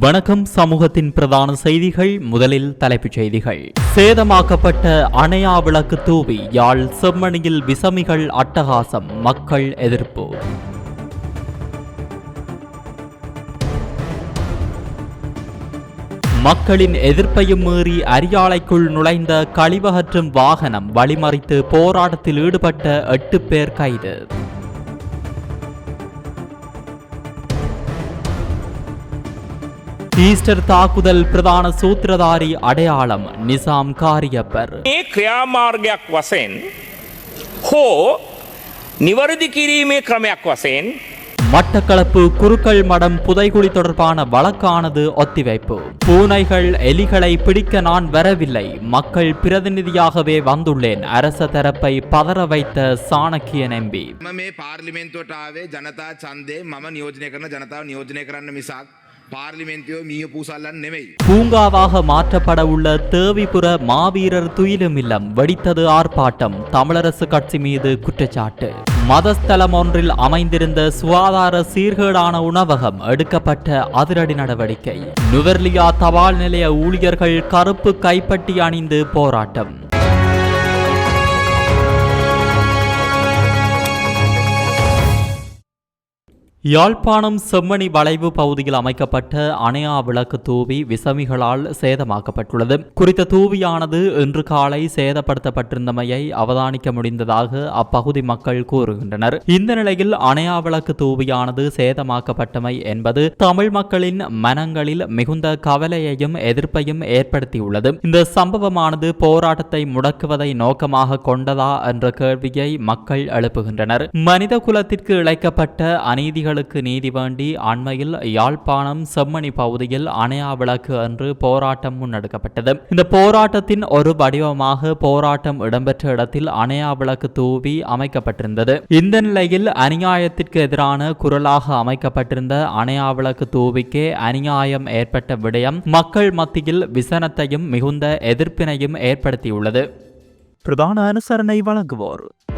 வணக்கம் சமூகத்தின் பிரதான செய்திகள். முதலில் தலைப்புச் செய்திகள். சேதமாக்கப்பட்ட அணையா விளக்கு தூவி யாழ் செம்மணியில் விசமிகள் அட்டகாசம் மக்கள் எதிர்ப்பு. மக்களின் எதிர்ப்பையும் மீறி அரியாலைக்குள் நுழைந்த கழிவகற்றும் வாகனம் வழிமறித்து போராட்டத்தில் ஈடுபட்ட எட்டு பேர் கைது. ஈஸ்டர் தாக்குதல் பிரதான சூத்திரதாரி அடையாளம் நிசாம் காரியப்பர் මේ ක්‍රියාමාර්ගයක් වසයෙන් හෝ නිවරදි කිරීමේ ක්‍රමයක් වසයෙන් மட்டக்களப்பு குருக்கள் மடம் புதைகுழி தொடர்பான வழக்கானது ஒத்திவைப்பு பூனைகள் எலிகளை பிடிக்க நான் வரவில்லை மக்கள் பிரதிநிதியாகவே வந்துள்ளேன் அரச தரப்பை பதற வைத்த சாணக்கியன் எம்பி මම මේ පාර්ලිමෙන්තුවට ආවේ ජනතා ඡන්දේ මම නියෝජනය பூங்காவாக மாற்றப்பட உள்ள தேவிபுற மாவீரர் துயிலும் இல்லம் வெடித்தது ஆர்ப்பாட்டம் தமிழரசு கட்சி மீது குற்றச்சாட்டு மதஸ்தலம் ஒன்றில் அமைந்திருந்த சுகாதார சீர்கேடான உணவகம் எடுக்கப்பட்ட அதிரடி நடவடிக்கை நுவர்லியா தபால் நிலைய ஊழியர்கள் கருப்பு கைப்பட்டி அணிந்து போராட்டம் யாழ்ப்பாணம் செம்மணி வளைவு பகுதியில் அமைக்கப்பட்ட அணையா விளக்கு தூவி விசமிகளால் சேதமாக்கப்பட்டுள்ளது. குறித்த தூவியானது இன்று காலை சேதப்படுத்தப்பட்டிருந்தமையை அவதானிக்க முடிந்ததாக அப்பகுதி மக்கள் கூறுகின்றனர். இந்த நிலையில் அணையா விளக்கு தூவியானது சேதமாக்கப்பட்டமை என்பது தமிழ் மக்களின் மனங்களில் மிகுந்த கவலையையும் எதிர்ப்பையும் ஏற்படுத்தியுள்ளது. இந்த சம்பவமானது போராட்டத்தை முடக்குவதை நோக்கமாக கொண்டதா என்ற கேள்வியை மக்கள் எழுப்புகின்றனர். மனித குலத்திற்கு இழைக்கப்பட்ட அநீதிகள் மக்களுக்கு நீதி வேண்டி அண்மையில் யாழ்ப்பாணம் செம்மணி பகுதியில் அணையா விளக்கு அன்று போராட்டம் முன்னெடுக்கப்பட்டது. இந்த போராட்டத்தின் ஒரு வடிவமாக போராட்டம் இடம்பெற்ற இடத்தில் அணையா விளக்கு தூவி அமைக்கப்பட்டிருந்தது. இந்த நிலையில் அநியாயத்திற்கு எதிரான குரலாக அமைக்கப்பட்டிருந்த அணையா விளக்கு தூவிக்கே அநியாயம் ஏற்பட்ட விடயம் மக்கள் மத்தியில் விசனத்தையும் மிகுந்த எதிர்ப்பினையும் ஏற்படுத்தியுள்ளது. பிரதான அனுசரணை வழங்குவோர்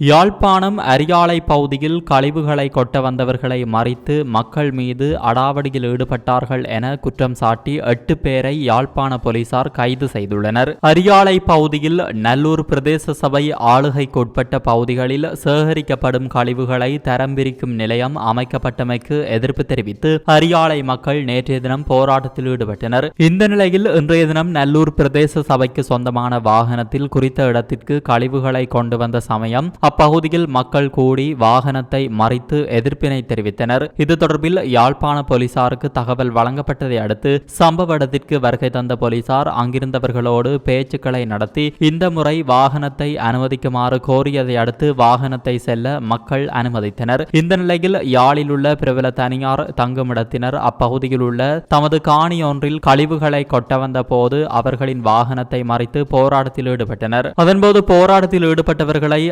யாழ்ப்பாணம் அரியாலை பகுதியில் கழிவுகளை கொட்ட வந்தவர்களை மறித்து மக்கள் மீது அடாவடியில் ஈடுபட்டார்கள் என குற்றம் சாட்டி எட்டு பேரை யாழ்ப்பாண போலீசார் கைது செய்துள்ளனர். அரியாலை பகுதியில் நல்லூர் பிரதேச சபை ஆளுகைக்குட்பட்ட பகுதிகளில் சேகரிக்கப்படும் கழிவுகளை தரம் பிரிக்கும் நிலையம் அமைக்கப்பட்டமைக்கு எதிர்ப்பு தெரிவித்து அரியாலை மக்கள் நேற்றைய தினம் போராட்டத்தில் ஈடுபட்டனர். இந்த நிலையில் இன்றைய தினம் நல்லூர் பிரதேச சபைக்கு சொந்தமான வாகனத்தில் குறித்த இடத்திற்கு கழிவுகளை கொண்டு வந்த சமயம் அப்பகுதியில் மக்கள் கூடி வாகனத்தை மறித்து எதிர்ப்பினை தெரிவித்தனர். இது தொடர்பில் யாழ்ப்பாண போலீசாருக்கு தகவல் வழங்கப்பட்டதை அடுத்து சம்பவ இடத்திற்கு வருகை தந்த போலீசார் அங்கிருந்தவர்களோடு பேச்சுக்களை நடத்தி இந்த முறை வாகனத்தை அனுமதிக்குமாறு கோரியதை அடுத்து வாகனத்தை செல்ல மக்கள் அனுமதித்தனர். இந்த நிலையில் யாழில் உள்ள பிரபல தனியார் தங்குமிடத்தினர் அப்பகுதியில் உள்ள தமது காணி ஒன்றில் கழிவுகளை கொட்ட வந்த போது அவர்களின் வாகனத்தை மறித்து போராட்டத்தில் ஈடுபட்டனர். அதன்போது போராட்டத்தில் ஈடுபட்டவர்களை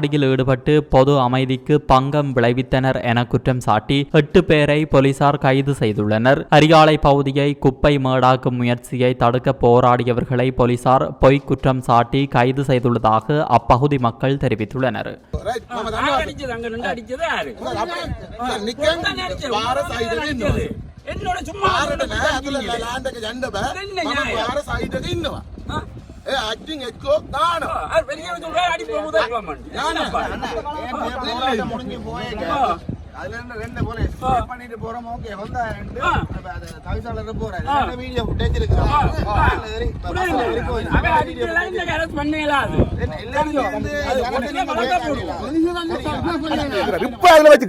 நடவடிக்கையில் ஈடுபட்டு பொது அமைதிக்கு பங்கம் விளைவித்தனர் என குற்றம் சாட்டி எட்டு பேரை போலீசார் கைது செய்துள்ளனர். அரியாலை பகுதியை குப்பை மேடாக்கும் முயற்சியை தடுக்க போராடியவர்களை போலீசார் பொய் குற்றம் சாட்டி கைது செய்துள்ளதாக அப்பகுதி மக்கள் தெரிவித்துள்ளனர். என்னோட சும்மா ஆக்டிங் எக்கோ நான் அதுல இருந்து ரெண்டு பண்ணிட்டு போறோம். ஓகே வந்தா ரெண்டு. போறேன் வீடியோ ஃபுட்டேஜ்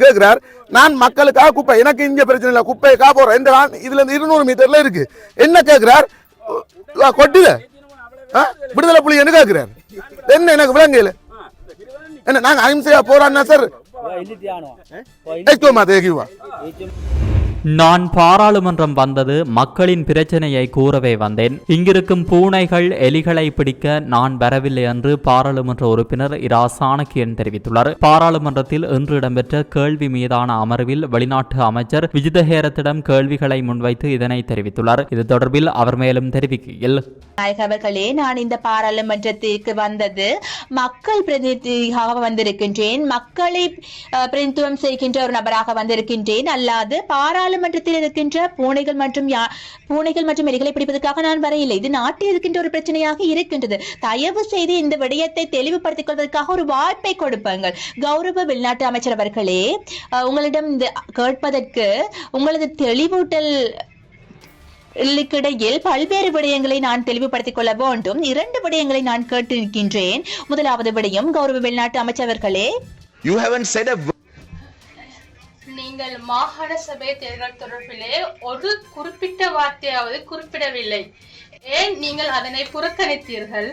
இருக்கிறார் நான் மக்களுக்காக குப்பை எனக்கு இங்க பிரச்சனை இல்லை. குப்பையை காப்போறேன் இந்த இதுல இருந்து இருநூறு மீட்டர்ல இருக்கு. என்ன கேட்கிறார் கொட்டுல விடுதலை புலி என்ன கேக்குறார்? என்ன எனக்கு விளங்கல என்ன நாங்க அஹிம்சையா போராடினா சார்? எச்சோ மாதே நான் பாராளுமன்றம் வந்தது மக்களின் பிரச்சனையை கூறவே வந்தேன். இங்கிருக்கும் பூனைகள் எலிகளை பிடிக்க நான் வரவில்லை என்று பாராளுமன்ற உறுப்பினர் இரா. சாணக்கியன் தெரிவித்துள்ளார். பாராளுமன்றத்தில் இன்று இடம்பெற்ற கேள்வி மீதான அமர்வில் வெளிநாட்டு அமைச்சர் விஜிதஹேரத்திடம் கேள்விகளை முன்வைத்து இதனை தெரிவித்துள்ளார். இது தொடர்பில் அவர் மேலும் தெரிவிக்கையில் அவர்களே நான் இந்த பாராளுமன்றத்திற்கு வந்தது மக்கள் பிரதிநிதியாக வந்திருக்கின்றேன். மக்களை பிரதிநிதித்துவம் செய்கின்ற ஒரு நபராக வந்திருக்கின்றேன். அல்லாது நாடாளுமன்றத்தில் இருக்கின்ற பூனைகள் மற்றும் பூனைகள் மற்றும் எலிகளை பிடிப்பதற்காக நான் வரையில்லை இது நாட்டில் இருக்கின்ற ஒரு பிரச்சனையாக இருக்கின்றது. தயவு செய்து இந்த விடயத்தை தெளிவுபடுத்திக் கொள்வதற்காக ஒரு வாய்ப்பை கொடுப்பாங்கள் கௌரவ வெளிநாட்டு அமைச்சர் அவர்களே உங்களிடம் இந்த கேட்பதற்கு உங்களது தெளிவூட்டல் இடையில் பல்வேறு விடயங்களை நான் தெளிவுபடுத்திக் கொள்ள வேண்டும். இரண்டு விடயங்களை நான் கேட்டிருக்கின்றேன். முதலாவது விடயம் கௌரவ வெளிநாட்டு அமைச்சர்களே You haven't said a word. நீங்கள் மாகாண சபை தேர்தல் தொடர்பிலே ஒரு குறிப்பிட்ட வார்த்தையாவது குறிப்பிடவில்லை. ஏன் நீங்கள் அதனை புறக்கணித்தீர்கள்?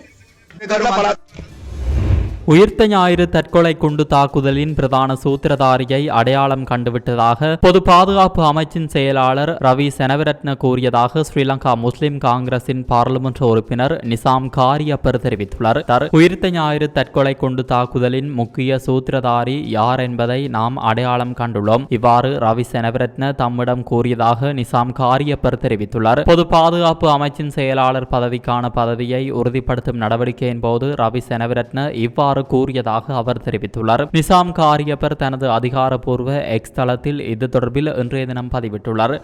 உயிர்த்த ஞாயிறு தற்கொலை குண்டு தாக்குதலின் பிரதான சூத்திரதாரியை அடையாளம் கண்டுவிட்டதாக பொது பாதுகாப்பு அமைச்சின் செயலாளர் ரவி செனவிரத்ன கூறியதாக ஸ்ரீலங்கா முஸ்லிம் காங்கிரசின் பாராளுமன்ற உறுப்பினர் நிசாம் காரியப்பர் தெரிவித்துள்ளார். உயிர்த்த ஞாயிறு தற்கொலை குண்டு தாக்குதலின் முக்கிய சூத்திரதாரி யார் என்பதை நாம் அடையாளம் கண்டுள்ளோம். இவ்வாறு ரவி செனவிரத்ன தம்மிடம் கூறியதாக நிசாம் காரியப்பர் தெரிவித்துள்ளார். பொது பாதுகாப்பு அமைச்சின் செயலாளர் பதவிக்கான பதவியை உறுதிப்படுத்தும் நடவடிக்கையின் போது ரவி செனவிரத்ன இவ்வாறு கூறியதாக அவர் தெரிவித்துள்ளார். நிசாம் காரியப்பர் தனது அதிகாரப்பூர்வ எக்ஸ் தளத்தில் இது தொடர்பில் இன்றைய தினம் பதிவிட்டுள்ளார்.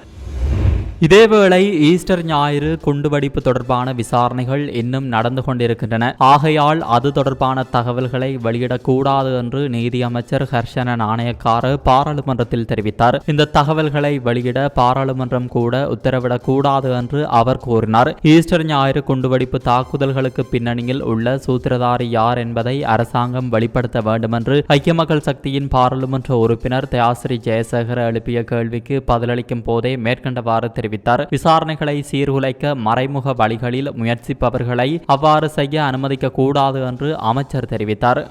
இதேவேளை ஈஸ்டர் ஞாயிறு குண்டுவெடிப்பு தொடர்பான விசாரணைகள் இன்னும் நடந்து கொண்டிருக்கின்றன. ஆகையால் அது தொடர்பான தகவல்களை வெளியிடக்கூடாது என்று நீதியமைச்சர் ஹர்ஷன நாணயக்கார பாராளுமன்றத்தில் தெரிவித்தார். இந்த தகவல்களை வெளியிட பாராளுமன்றம் கூட உத்தரவிடக்கூடாது என்று அவர் கூறினார். ஈஸ்டர் ஞாயிறு குண்டுவெடிப்பு தாக்குதல்களுக்கு பின்னணியில் உள்ள சூத்திரதாரி யார் என்பதை அரசாங்கம் வெளிப்படுத்த வேண்டும் என்று ஐக்கிய மக்கள் சக்தியின் பாராளுமன்ற உறுப்பினர் தயாசிரி ஜெயசேகர் எழுப்பிய கேள்விக்கு பதிலளிக்கும் போதே மேற்கண்டவாறு தெரிவித்தார். விசாரணைகளை சீர்குலைக்க மறைமுக வழிகளில் முயற்சிப்பவர்களை அவ்வாறு செய்ய அனுமதிக்க கூடாது என்று அமைச்சர் தெரிவித்தார்.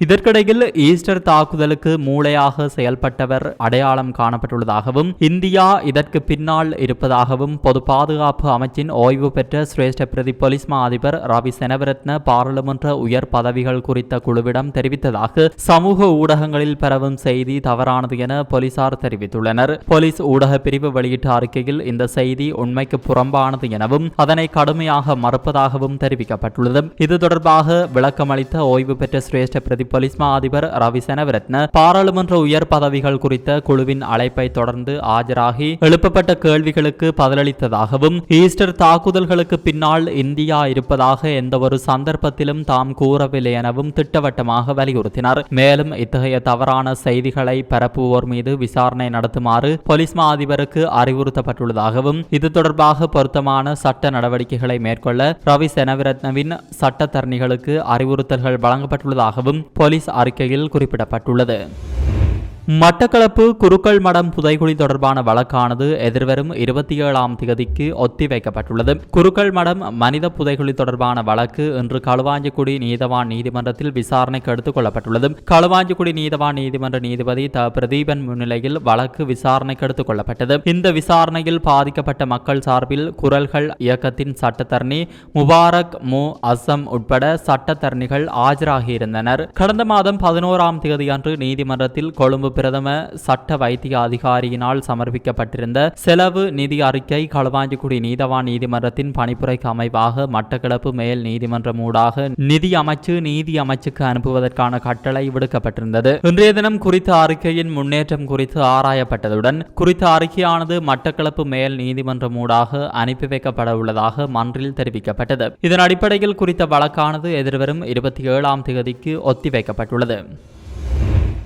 இதற்கிடையில் ஈஸ்டர் தாக்குதலுக்கு மூளையாக செயல்பட்டவர் அடையாளம் காணப்பட்டுள்ளதாகவும் இந்தியா இதற்கு பின்னால் இருப்பதாகவும் பொது பாதுகாப்பு அமைச்சின் ஓய்வு பெற்ற சிரேஷ்ட பிரதி போலீஸ் மா அதிபர் ரவி செனவரத்ன பாராளுமன்ற உயர் பதவிகள் குறித்த குழுவிடம் தெரிவித்ததாக சமூக ஊடகங்களில் பரவும் செய்தி தவறானது என போலீசார் தெரிவித்துள்ளனர். போலீஸ் ஊடக பிரிவு வெளியிட்ட அறிக்கையில் இந்த செய்தி உண்மைக்கு புறம்பானது எனவும் அதனை கடுமையாக மறுப்பதாகவும் தெரிவிக்கப்பட்டுள்ளது. இது தொடர்பாக விளக்கமளித்த ஓய்வு பெற்ற சிரேஷ்ட பிரதி போலீஸ் மா அதிபர் ரவி செனவிரத்ன பாராளுமன்ற உயர் பதவிகள் குறித்த குழுவின் அழைப்பை தொடர்ந்து ஆஜராகி எழுப்பப்பட்ட கேள்விகளுக்கு பதிலளித்ததாகவும் ஈஸ்டர் தாக்குதல்களுக்கு பின்னால் இந்தியா இருப்பதாக எந்தவொரு சந்தர்ப்பத்திலும் தாம் கூறவில்லை எனவும் திட்டவட்டமாக வலியுறுத்தினார். மேலும் இத்தகைய தவறான செய்திகளை பரப்புவோர் மீது விசாரணை நடத்துமாறு போலீஸ் மா அதிபருக்கு அறிவுறுத்தப்பட்டுள்ளதாகவும் இது தொடர்பாக பொருத்தமான சட்ட நடவடிக்கைகளை மேற்கொள்ள ரவி செனவிரத்னவின் சட்டத்தரணிகளுக்கு அறிவுறுத்தல்கள் வழங்கப்பட்டுள்ளதாகவும் போலீஸ் அறிக்கையில் குறிப்பிடப்பட்டுள்ளது. மட்டக்களப்பு குருக்கள் மடம் புதைகுழி தொடர்பான வழக்கானது எதிர்வரும் இருபத்தி ஏழாம் திகதிக்கு ஒத்திவைக்கப்பட்டுள்ளது. குருக்கள் மடம் மனித புதைகுழி தொடர்பான வழக்கு இன்று களுவாஞ்சிக்குடி நீதவான் நீதிமன்றத்தில் விசாரணைக்கு எடுத்துக் கொள்ளப்பட்டுள்ளது. களுவாஞ்சிக்குடி நீதவான் நீதிமன்ற நீதிபதி த. பிரதீபன் முன்னிலையில் வழக்கு விசாரணைக்கு எடுத்துக் கொள்ளப்பட்டது. இந்த விசாரணையில் பாதிக்கப்பட்ட மக்கள் சார்பில் குரல்கள் இயக்கத்தின் சட்டத்தரணி முபாரக் மு. அசம் உட்பட சட்டத்தரணிகள் ஆஜராகியிருந்தனர். கடந்த மாதம் பதினோராம் தேதியன்று நீதிமன்றத்தில் கொழும்பு பிரதம சட்ட வைத்திய அதிகாரியினால் சமர்ப்பிக்கப்பட்டிருந்த செலவு நிதி அறிக்கை களுவாஞ்சிக்குடி நீதவான் நீதிமன்றத்தின் பணிப்புரைக்கு அமைவாக மட்டக்களப்பு மேல் நீதிமன்றம் ஊடாக நிதி அமைச்சு நீதி அமைச்சுக்கு அனுப்புவதற்கான கட்டளை விடுக்கப்பட்டிருந்தது. இன்றைய தினம் குறித்த அறிக்கையின் முன்னேற்றம் குறித்து ஆராயப்பட்டதுடன் குறித்த அறிக்கையானது மட்டக்களப்பு மேல் நீதிமன்றம் ஊடாக அனுப்பி வைக்கப்பட உள்ளதாக மன்றில் தெரிவிக்கப்பட்டது. இதன் அடிப்படையில் குறித்த வழக்கானது எதிர்வரும் இருபத்தி ஏழாம் தேதிக்கு ஒத்திவைக்கப்பட்டுள்ளது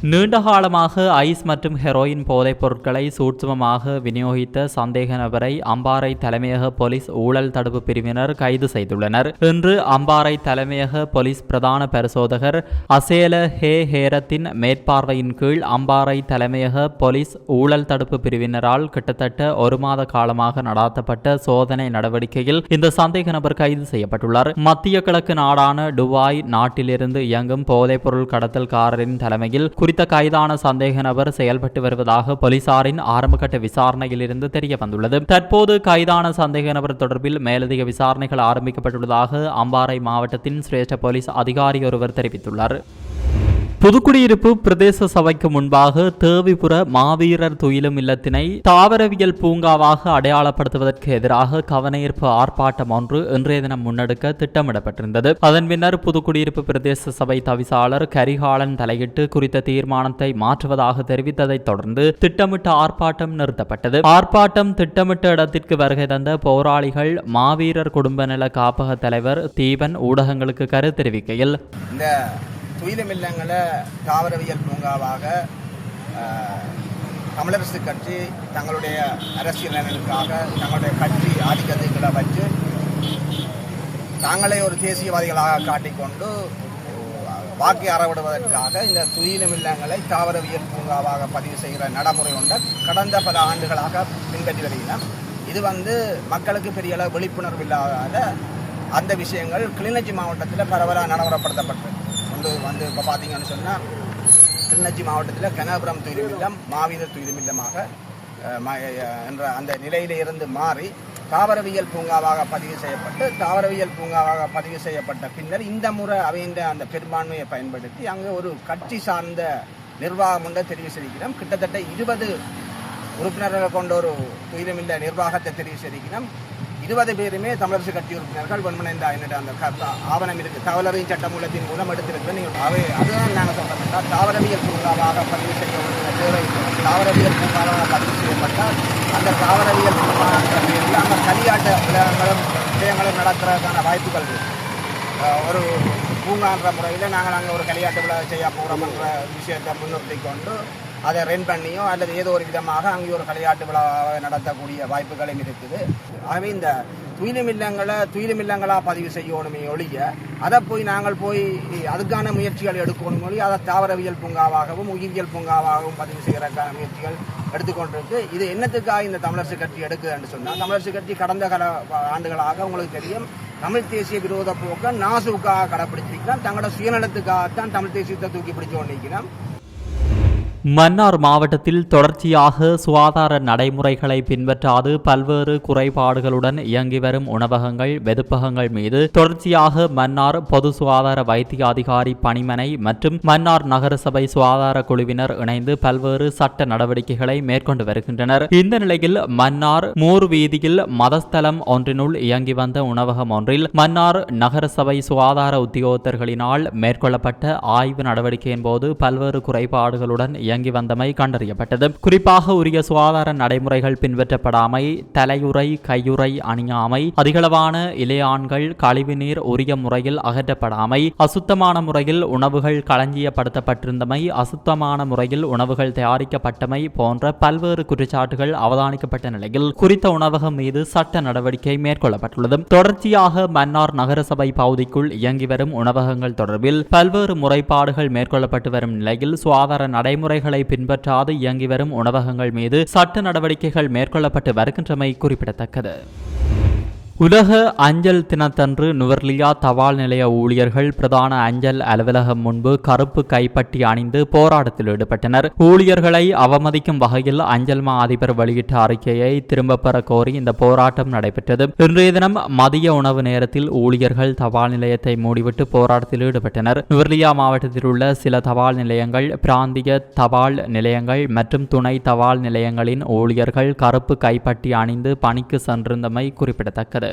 நீண்ட காலமாக ஐஸ் மற்றும் ஹெரோயின் போதைப் பொருட்களை சூட்சுமமாக விநியோகித்த சந்தேக நபரை அம்பாறை தலைமையக போலீஸ் ஊழல் தடுப்பு பிரிவினர் கைது செய்துள்ளனர். இன்று அம்பாறை தலைமையக போலீஸ் பிரதான பரிசோதகர் அசேல ஹே ஹேரத்தின் மேற்பார்வையின் கீழ் அம்பாறை தலைமையக போலீஸ் ஊழல் தடுப்பு பிரிவினரால் கிட்டத்தட்ட ஒரு மாத காலமாக நடாத்தப்பட்ட சோதனை நடவடிக்கையில் இந்த சந்தேக நபர் கைது செய்யப்பட்டுள்ளார். மத்திய கிழக்கு நாடான டுபாய் நாட்டிலிருந்து இயங்கும் போதைப்பொருள் கடத்தல்காரரின் தலைமையில் குறி குறித்த கைதான சந்தேக நபர் செயல்பட்டு வருவதாக போலீசாரின் ஆரம்பகட்ட விசாரணையில் இருந்து தெரிய வந்துள்ளது தற்போது கைதான சந்தேக நபர் தொடர்பில் மேலதிக விசாரணைகள் ஆரம்பிக்கப்பட்டுள்ளதாக அம்பாறை மாவட்டத்தின் சிரேஷ்ட போலீஸ் அதிகாரி ஒருவர் தெரிவித்துள்ளார். புதுக்குடியிருப்பு பிரதேச சபைக்கு முன்பாக தேவிபுர மாவீரர் துயிலும் இல்லத்தினை தாவரவியல் பூங்காவாக அடையாளப்படுத்துவதற்கு எதிராக கவனஈர்ப்பு ஆர்ப்பாட்டம் ஒன்று இன்றைய தினம் முன்னெடுக்க திட்டமிடப்பட்டிருந்தது. அதன் பின்னர் புதுக்குடியிருப்பு பிரதேச சபை தவிசாளர் கரிகாலன் தலையிட்டு குறித்த தீர்மானத்தை மாற்றுவதாக தெரிவித்ததைத் தொடர்ந்து திட்டமிட்ட ஆர்ப்பாட்டம் நிறுத்தப்பட்டது. ஆர்ப்பாட்டம் திட்டமிட்ட இடத்திற்கு வருகை தந்த போராளிகள் மாவீரர் குடும்ப நல காப்பக தலைவர் தீபன் ஊடகங்களுக்கு கரு தெரிவிக்கையில் துயிலமில்லங்களை தாவரவியல் பூங்காவாக தமிழரசு கட்சி தங்களுடைய அரசியல் நலனுக்காக தங்களுடைய கட்சி ஆதிக்கத்தைகளை வச்சு தாங்களே ஒரு தேசியவாதிகளாக காட்டிக்கொண்டு வாக்கை அறவிடுவதற்காக இந்த துயிலமில்லங்களை தாவரவியல் பூங்காவாக பதிவு செய்கிற நடைமுறை ஒன்றை கடந்த பல ஆண்டுகளாக பின்பற்றி வருகிறோம் இது வந்து மக்களுக்கு பெரிய அளவு விழிப்புணர்வு இல்லாத அந்த விஷயங்கள் கிளிநொச்சி மாவட்டத்தில் பரவலாக நடைமுறைப்படுத்தப்பட்டு கொண்டு வந்து இப்போ பார்த்தீங்கன்னு சொன்னால் கிளிநொச்சி மாவட்டத்தில் கனகபுரம் துயிலுமில்லம் மாவீரர் துயிலுமில்லமாக அஹ், ம- என்ற அந்த நிலையில இருந்து மாறி தாவரவியல் பூங்காவாக பதிவு செய்யப்பட்டு தாவரவியல் பூங்காவாக பதிவு செய்யப்பட்ட பின்னர் இந்த முறை அவைந்த அந்த பெரும்பான்மையை பயன்படுத்தி அங்கே ஒரு கட்சி சார்ந்த நிர்வாகம் ஒன்றை தெரிவு செய்திருக்கிறோம் கிட்டத்தட்ட இருபது உறுப்பினர்கள் கொண்ட ஒரு துயிலுமில்ல நிர்வாகத்தை தெரிவு செய்திருக்கிறோம் இருபது பேருமே தமிழரசு கட்சி உறுப்பினர்கள் வெண்மனைந்த என்னோட அந்த ஆவணம் இருக்கு. தவளறியும் சட்டமூலத்தின் மூலம் எடுத்திருக்கிறோம் நீங்கள் அவை அதுதான் நாங்கள் சொல்லப்பட்டால் தாவரவியல் பூங்காவாக பதிவு செய்ய தேவை. தாவரவியல் பூங்காவாக பதிவு செய்யப்பட்டால் அந்த தாவரவியல் பூங்கான்ற பேரில் அங்கே களியாட்ட விளையாட்டுகளும் விஷயங்களும் நடத்துறதுக்கான வாய்ப்புகள் இருக்கு. ஒரு பூங்கான்ற முறையில் நாங்கள் அங்கே ஒரு களியாட்டு விழா செய்ய போகிறோம்ன்ற விஷயத்தை முன்னிறுத்தி கொண்டு அதை ரென் பண்ணியோ அல்லது ஏதோ ஒரு விதமாக அங்கே ஒரு விளையாட்டு விழாவை நடத்தக்கூடிய வாய்ப்புகளும் இருக்குது. ஆகவே இந்த துயிலுமில்லங்களை துயிலுமில்லங்களாக பதிவு செய்யணுமே ஒழிய அதை போய் நாங்கள் போய் அதுக்கான முயற்சிகள் எடுக்கணும் ஒழிய அதை தாவரவியல் பூங்காவாகவும் உயிரியல் பூங்காவாகவும் பதிவு செய்கிறதுக்கான முயற்சிகள் எடுத்துக்கொண்டிருக்கு. இது என்னத்துக்காக இந்த தமிழரசு கட்சி எடுக்குதுன்னு சொன்னால் தமிழரசு கட்சி கடந்த கால ஆண்டுகளாக உங்களுக்கு தெரியும் தமிழ் தேசிய விரோத போக்க நாசுக்காக கடைப்பிடிச்சிருக்கிறோம் தங்களோட சுயநலத்துக்காகத்தான் தமிழ் தேசியத்தை தூக்கி பிடிச்சு கொண்டிருக்கிறோம் மன்னார் மாவட்டத்தில் தொடர்ச்சியாக சுகாதார நடைமுறைகளை பின்பற்றாது பல்வேறு குறைபாடுகளுடன் இயங்கி வரும் உணவகங்கள் வெதுப்பகங்கள் மீது தொடர்ச்சியாக மன்னார் பொது சுகாதார வைத்திய அதிகாரி பணிமனை மற்றும் மன்னார் நகரசபை சுகாதார குழுவினர் இணைந்து பல்வேறு சட்ட நடவடிக்கைகளை மேற்கொண்டு வருகின்றனர். இந்த நிலையில் மன்னார் மூர் வீதியில் மதஸ்தலம் ஒன்றினுள் இயங்கி வந்த உணவகம் ஒன்றில் மன்னார் நகரசபை சுகாதார உத்தியோகத்தர்களினால் மேற்கொள்ளப்பட்ட ஆய்வு நடவடிக்கையின் போது பல்வேறு குறைபாடுகளுடன் இயங்கி வந்தமை கண்டறியப்பட்டது. குறிப்பாக உரிய சுகாதார நடைமுறைகள் பின்பற்றப்படாமை தலையுறை கையுறை அணியாமை அதிகளவான இலையான்கள் கழிவுநீர் உரிய முறையில் அகற்றப்படாமை அசுத்தமான முறையில் உணவுகள் களஞ்சியப்படுத்தப்பட்டிருந்தமை அசுத்தமான முறையில் உணவுகள் தயாரிக்கப்பட்டமை போன்ற பல்வேறு குற்றச்சாட்டுகள் அவதானிக்கப்பட்ட நிலையில் குறித்த உணவகம் மீது சட்ட நடவடிக்கை மேற்கொள்ளப்பட்டுள்ளது. தொடர்ச்சியாக மன்னார் நகரசபை பகுதிக்குள் இயங்கி வரும் உணவகங்கள் தொடர்பில் பல்வேறு முறைப்பாடுகள் மேற்கொள்ளப்பட்டு வரும் நிலையில் சுகாதார நடைமுறைகள் பின்பற்றாது இயங்கி வரும் உணவகங்கள் மீது சட்ட நடவடிக்கைகள் மேற்கொள்ளப்பட்டு வருகின்றமை குறிப்பிடத்தக்கது. உலக அஞ்சல் தினத்தன்று நுவர்லியா தபால் நிலைய ஊழியர்கள் பிரதான அஞ்சல் அலுவலகம் முன்பு கருப்பு கைப்பட்டி அணிந்து போராட்டத்தில் ஈடுபட்டனர். ஊழியர்களை அவமதிக்கும் வகையில் அஞ்சல் மா அதிபர் வெளியிட்ட அறிக்கையை திரும்பப் பெற கோரி இந்த போராட்டம் நடைபெற்றது. இன்றைய தினம் மதிய உணவு நேரத்தில் ஊழியர்கள் தபால் நிலையத்தை மூடிவிட்டு போராட்டத்தில் ஈடுபட்டனர். நுவர்லியா மாவட்டத்தில் உள்ள சில தபால் நிலையங்கள் பிராந்திய தபால் நிலையங்கள் மற்றும் துணை தபால் நிலையங்களின் ஊழியர்கள் கருப்பு கைப்பட்டி அணிந்து பணிக்கு சென்றிருந்தமை குறிப்பிடத்தக்கது.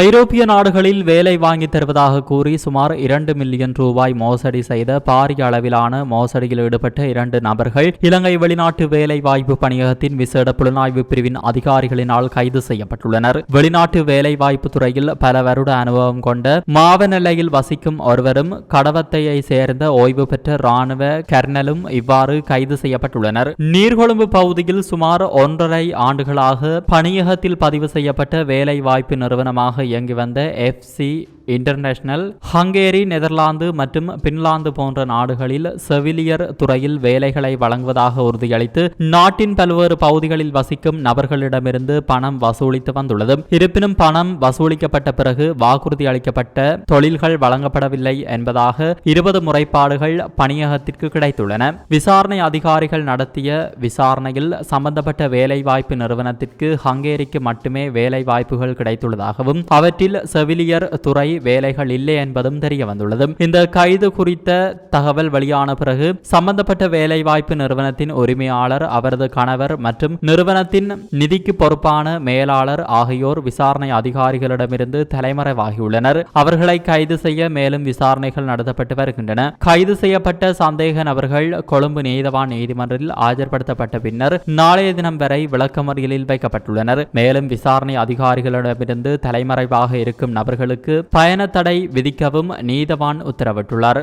ஐரோப்பிய நாடுகளில் வேலை வாங்கி தருவதாக கூறி சுமார் இரண்டு மில்லியன் ரூபாய் மோசடி செய்த பாரிய அளவிலான மோசடியில் ஈடுபட்ட இரண்டு நபர்கள் இலங்கை வெளிநாட்டு வேலை வாய்ப்பு பணியகத்தின் விசேட புலனாய்வு பிரிவின் அதிகாரிகளினால் கைது செய்யப்பட்டுள்ளனர். வெளிநாட்டு வேலை வாய்ப்பு துறையில் பல வருட அனுபவம் கொண்ட மாவநிலையில் வசிக்கும் ஒருவரும் கடவத்தையை சேர்ந்த ஓய்வு பெற்ற ராணுவ கர்னலும் இவ்வாறு கைது செய்யப்பட்டுள்ளனர். நீர்கொழும்பு பகுதியில் சுமார் ஒன்றரை ஆண்டுகளாக பணியகத்தில் பதிவு செய்யப்பட்ட வேலை வாய்ப்பு நிறுவனமாக இயங்கி வந்த எஃப்சி இன்டர்நேஷனல் ஹங்கேரி நெதர்லாந்து மற்றும் பின்லாந்து போன்ற நாடுகளில் செவிலியர் துறையில் வேலைகளை வழங்குவதாக உறுதியளித்து நாட்டின் பல்வேறு பகுதிகளில் வசிக்கும் நபர்களிடமிருந்து பணம் வசூலித்து வந்துள்ளது. இருப்பினும் பணம் வசூலிக்கப்பட்ட பிறகு வாக்குறுதி அளிக்கப்பட்ட தொழில்கள் வழங்கப்படவில்லை என்பதாக இருபது முறைப்பாடுகள் பணியகத்திற்கு கிடைத்துள்ளன. விசாரணை அதிகாரிகள் நடத்திய விசாரணையில் சம்பந்தப்பட்ட வேலைவாய்ப்பு நிறுவனத்திற்கு ஹங்கேரிக்கு மட்டுமே வேலை வாய்ப்புகள் கிடைத்துள்ளதாகவும் அவற்றில் செவிலியர் துறை வேலைகள் இல்லை என்பதும் தெரிய வந்துள்ளது இந்த கைது குறித்த தகவல் வெளியான பிறகு சம்பந்தப்பட்ட வேலைவாய்ப்பு நிறுவனத்தின் உரிமையாளர் அவரது கணவர் மற்றும் நிறுவனத்தின் நிதிக்கு பொறுப்பான மேலாளர் ஆகியோர் விசாரணை அதிகாரிகளிடமிருந்து தலைமறைவாகியுள்ளனர். அவர்களை கைது செய்ய மேலும் விசாரணைகள் நடத்தப்பட்டு வருகின்றன. கைது செய்யப்பட்ட சந்தேக நபர்கள் கொழும்பு நீதவான் நீதிமன்றில் ஆஜர்படுத்தப்பட்ட பின்னர் நாளைய தினம் வரை விளக்கமறியலில் வைக்கப்பட்டுள்ளனர். மேலும் விசாரணை அதிகாரிகளிடமிருந்து தலைமறைவாக இருக்கும் நபர்களுக்கு பயண தடை விதிக்கவும் நீதவான் உத்தரவிட்டுள்ளார்.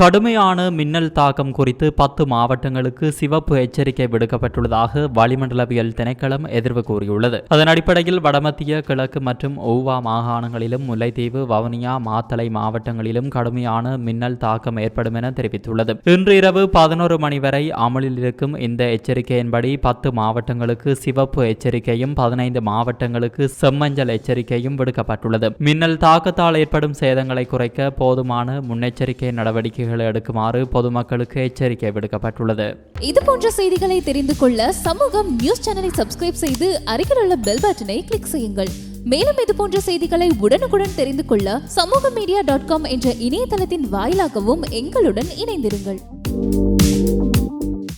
கடுமையான மின்னல் தாக்கம் குறித்து பத்து மாவட்டங்களுக்கு சிவப்பு எச்சரிக்கை விடுக்கப்பட்டுள்ளதாக வளிமண்டலவியல் திணைக்களம் எதிர்வு கூறியுள்ளது. அதன் அடிப்படையில் வடமத்திய கிழக்கு மற்றும் ஊவா மாகாணங்களிலும் முல்லைத்தீவு வவுனியா மாத்தளை மாவட்டங்களிலும் கடுமையான மின்னல் தாக்கம் ஏற்படும் என தெரிவித்துள்ளது. இன்று இரவு பதினோரு மணி வரை அமலில் இருக்கும் இந்த எச்சரிக்கையின்படி பத்து மாவட்டங்களுக்கு சிவப்பு எச்சரிக்கையும் பதினைந்து மாவட்டங்களுக்கு செம்மஞ்சள் எச்சரிக்கையும் விடுக்கப்பட்டுள்ளது. மின்னல் தாக்கத்தால் ஏற்படும் சேதங்களை குறைக்க போதுமான முன்னெச்சரிக்கை நடவடிக்கைகள் நடவடிக்கைகளை எடுக்குமாறு பொதுமக்களுக்கு எச்சரிக்கை விடுக்கப்பட்டுள்ளது. இது போன்ற செய்திகளை தெரிந்து கொள்ள சமூகம் நியூஸ் சேனலை சப்ஸ்கிரைப் செய்து அருகில் உள்ள பெல் பட்டனை கிளிக் செய்யுங்கள். மேலும் இது போன்ற செய்திகளை உடனுக்குடன் தெரிந்து கொள்ள சமூக மீடியா டாட் காம் என்ற இணையதளத்தின் வாயிலாகவும் எங்களுடன் இணைந்திருங்கள்.